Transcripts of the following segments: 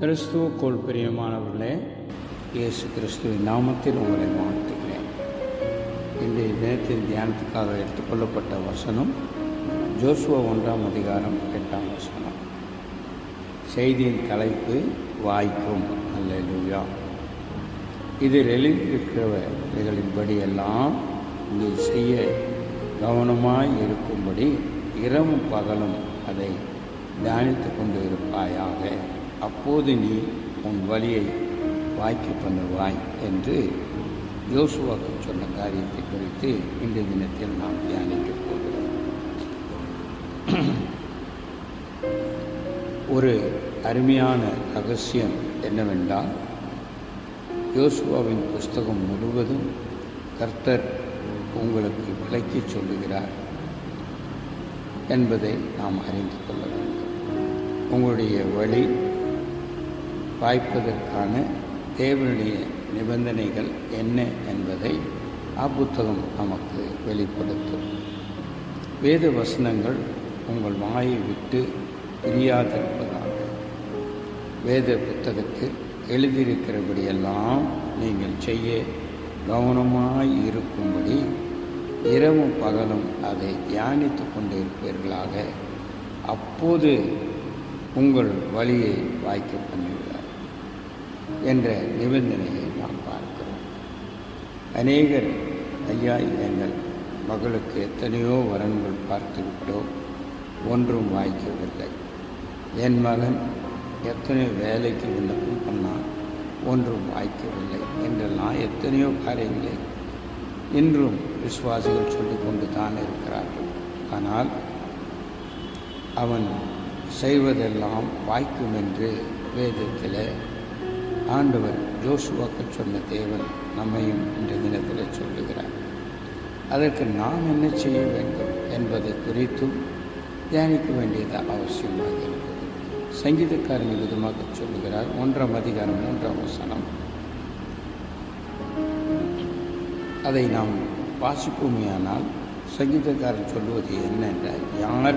கிறிஸ்துவுக்குள் பிரியமானவர்களே இயேசு கிறிஸ்துவின் நாமத்தில் உங்களை வாழ்த்துகிறேன். இன்றைய தினத்தின் தியானத்துக்காக எடுத்துக்கொள்ளப்பட்ட வசனம் ஜோசுவா ஒன்றாம் அதிகாரம் எட்டாம் வசனம். செய்தியின் தலைப்பு வாய்க்கும். அல்லேலூயா. இதில் எழுதியிருக்கிறவர்களின்படி எல்லாம் நீ செய்ய கவனமாய் இருக்கும்படி இரவும் பகலும் அதை தியானித்து கொண்டு இருப்பாயாக. அப்போது நீ உன் வழியை வாய்க்கு பண்ணுவாய் என்று யோசுவாக்கு சொன்ன காரியத்தை குறித்து இன்றைய தினத்தில் நாம் தியானிக்கப் போகிறோம். ஒரு அருமையான ரகசியம் என்னவென்றால் யோசுவாவின் புஸ்தகம் முழுவதும் கர்த்தர் உங்களுக்கு விளக்கி சொல்லுகிறார் என்பதை நாம் அறிந்து கொள்ள வேண்டும். உங்களுடைய வழி வாய்ப்பதற்கான தேவனுடைய நிபந்தனைகள் என்ன என்பதை அப்புத்தகம் நமக்கு வெளிப்படுத்தும். வேத வசனங்கள் உங்கள் வாயை விட்டு பிரியாதிருப்பதாக வேத புத்தகத்தில் எழுதியிருக்கிறபடியெல்லாம் நீங்கள் செய்ய கவனமாய் இருக்கும்படி இரவும் பகலும் அதை தியானித்து கொண்டிருப்பீர்களாக. அப்போது உங்கள் வழியை வாய்க்க பண்ணுகிறார் என்ற நிபந்தனையை நாம் பார்க்கிறோம். அநேகர் ஐயா எங்கள் மகளுக்கு எத்தனையோ வரன்கள் பார்த்துவிட்டோம் ஒன்றும் வாய்க்கவில்லை. என் மகன் எத்தனையோ வேலைக்கு விண்ணப்பம் பண்ணான் ஒன்றும் வாய்க்கவில்லை என்றெல்லாம் எத்தனையோ காரியங்களை இன்றும் விசுவாசிகள் சொல்லி கொண்டு தான் இருக்கிறார்கள். ஆனால் அவன் செய்வதெல்லாம் வாய்க்கும் என்று வேதத்தில் ஆண்டவர் ஜோஷுவாக்கு சொன்ன தேவன் நம்மையும் இந்த தினத்தில் சொல்லுகிறார். அதற்கு நாம் என்ன செய்ய வேண்டும் என்பதை குறித்தும் தியானிக்க வேண்டியது அவசியமாக இருக்கிறது. சங்கீதக்காரன் விதமாக சொல்லுகிறார். ஒன்றாம் அதிகாரம் மூன்றாம் வசனம். அதை நாம் வாசிப்போமையானால் சங்கீதக்காரன் சொல்லுவது என்னென்றால் யார்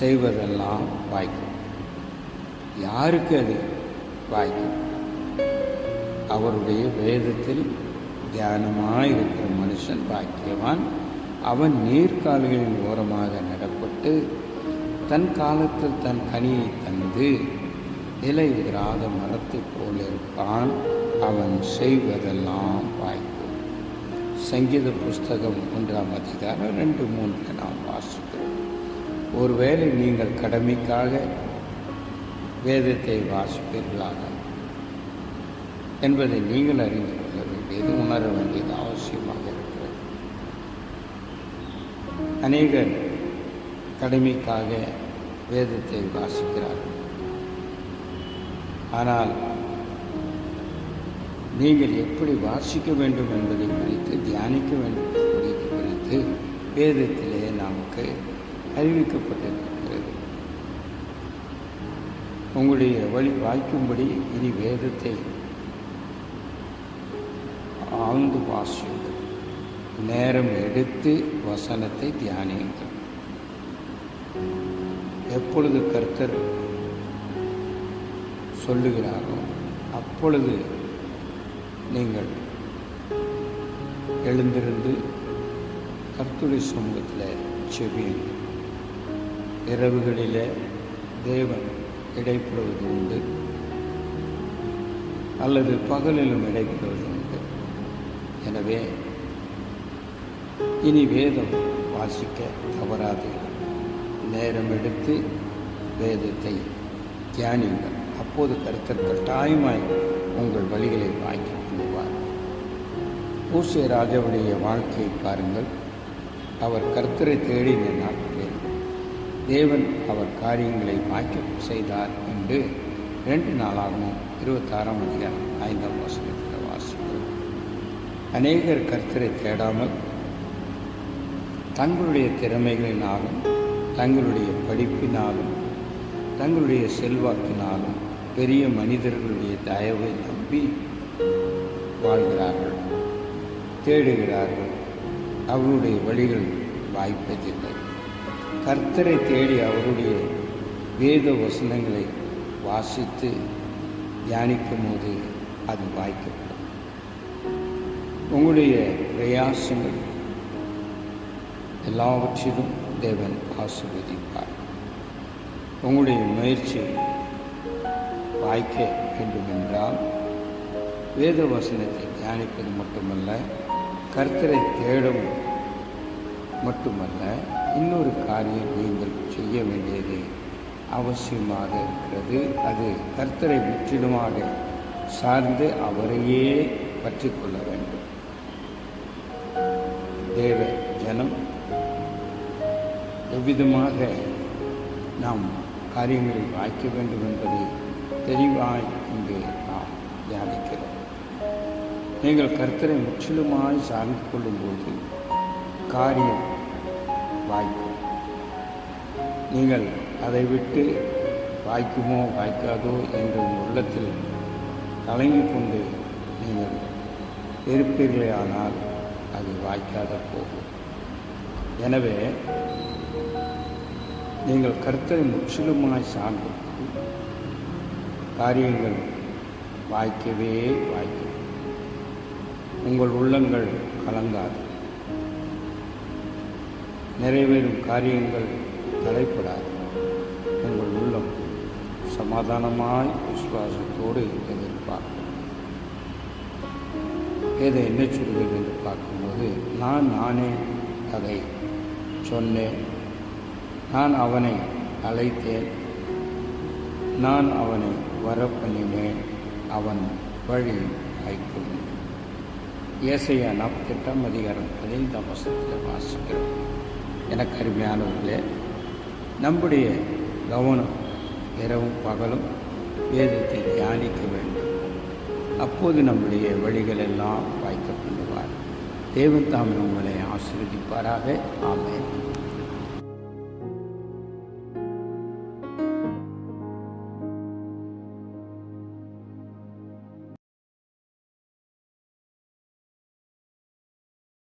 செய்வதெல்லாம் வாய்க்கும். யாருக்கு அது வாய்க்கும்? அவருடைய வேதத்தில் தியானமாக இருக்கிற மனுஷன் பாக்கியவான். அவன் நீர்காலிகளின் ஓரமாக நடப்பட்டு தன் காலத்தில் தன் கனியை தந்து நிலை எதிராத மரத்தை போல் இருப்பான். அவன் செய்வதெல்லாம் வாய்க்கும் சங்கீத புஸ்தகம் ஒன்றாம் அதிகாரம் ரெண்டு மூன்று நாம் வாசிக்கிறோம். ஒருவேளை நீங்கள் கடமைக்காக வேதத்தை வாசிப்பீர்களாக என்பதை நீங்கள் அறிந்து கொள்ள வேண்டியது உணர வேண்டியது அவசியமாக இருக்கிறது. அநேகர் கடமைக்காக வேதத்தை வாசிக்கிறார்கள். ஆனால் நீங்கள் எப்படி வாசிக்க வேண்டும் என்பதை குறித்து தியானிக்க வேண்டும் என்பதை குறித்து வேதத்திலே நமக்கு அறிவிக்கப்பட்டிருக்கிறது. உங்களுடைய வழி வாய்க்கும்படி இனி வேதத்தை ஆழ்ந்து வாசியுங்கள். நேரம் எடுத்து வசனத்தை தியானியுங்கள். எப்பொழுது கர்த்தர் சொல்லுகிறாரோ அப்பொழுது நீங்கள் எழுந்திருந்து கர்த்துடைய சமூகத்தில் செவியுங்கள் இரவுகளில் தேவன் இடைப்படுவது உண்டு அல்லது பகலிலும் இடைப்படுவது உண்டு எனவே இனி வேதம் வாசிக்க தவறாதீர்கள். நேரம் எடுத்து வேதத்தை தியானியுங்கள். அப்போது கருத்தர் கட்டாயமாய் உங்கள் வழிகளை வாங்கி கொள்வார் பூசிய ராஜாவுடைய வாழ்க்கையை பாருங்கள். அவர் கர்த்தரை தேடின நாட்களில் தேவன் அவர் காரியங்களை வாய்க்க செய்தார் என்று ரெண்டு நாளாகவும் இருபத்தாறாம் அதிகாரம் ஐந்தாம் வசனத்தில் அநேகர் கர்த்தரை தேடாமல் தங்களுடைய திறமைகளினாலும் தங்களுடைய படிப்பினாலும் தங்களுடைய செல்வாக்கினாலும் பெரிய மனிதர்களுடைய தயவை நம்பி வாழ்கிறார்கள் தேடுகிறார்கள். அவருடைய வழிகள் வாய்ப்பதில்லை. கர்த்தரை தேடி அவருடைய வேத வசனங்களை வாசித்து தியானிக்கும் போது அது வாய்க்கப்படும். உங்களுடைய பிரயாசங்கள் எல்லாவற்றிலும் தேவன் ஆசிர்வதிப்பார். உங்களுடைய முயற்சி வாய்க்க வேண்டுமென்றால் வேத வசனத்தை தியானிப்பது மட்டுமல்ல கர்த்தரை தேடவும் மட்டுமல்ல இன்னொரு காரியம் நீங்கள் செய்ய வேண்டியது அவசியமாக இருக்கிறது. அது கர்த்தரை முற்றிலுமாக சார்ந்து அவரையே பற்றிக்கொள்ள வேண்டும். தேவ ஜனம். எவ்விதமாக நாம் காரியங்களை வாய்க்க வேண்டும் என்பதை தெளிவாய் இங்கே நாம் தியானிக்கிறோம். நீங்கள் கர்த்தரை முற்றிலுமாய் சார்ந்து கொள்ளும்போது காரியம் வாய்க்கும். நீங்கள் அதை விட்டு வாய்க்குமோ வாய்க்காதோ என்று உள்ளத்தில் கலங்கிக் கொண்டு நீங்கள் இருப்பீர்களே ஆனால் அது வாய்க்காத போகும். எனவே நீங்கள் கருத்தரை முற்றிலுமாய் சார்ந்து காரியங்கள் வாய்க்கவே வாய்க்கும் உங்கள் உள்ளங்கள் கலங்காது. நிறைவேறும் காரியங்கள் தலைப்படாது. உங்கள் உள்ளம் சமாதானமாய் விசுவாசத்தோடு எதிர்பார்க்கும். ஏதை என்ன சொல்வது என்று பார்க்கும்போது நான் நானே அதை சொன்னேன். நான் அவனை அழைத்தேன். நான் அவனை வர பண்ணினேன் அவன் வழி வைக்கும் ஏசையா நாற்பத்தெட்டாம் அதிகாரம் பதினைந்தாம் வசத்தில் வாசிக்கிறோம். எனக்கு அருமையானவர்களே நம்முடைய கவனம் இரவும் பகலும் வேதத்தை தியானிக்க வேண்டும். அப்போது நம்முடைய வழிகள் எல்லாம் வாய்க்க பண்ணுவார் தேவன் தாமே உங்களை ஆசீர்வதிப்பாராக. ஆமேன்.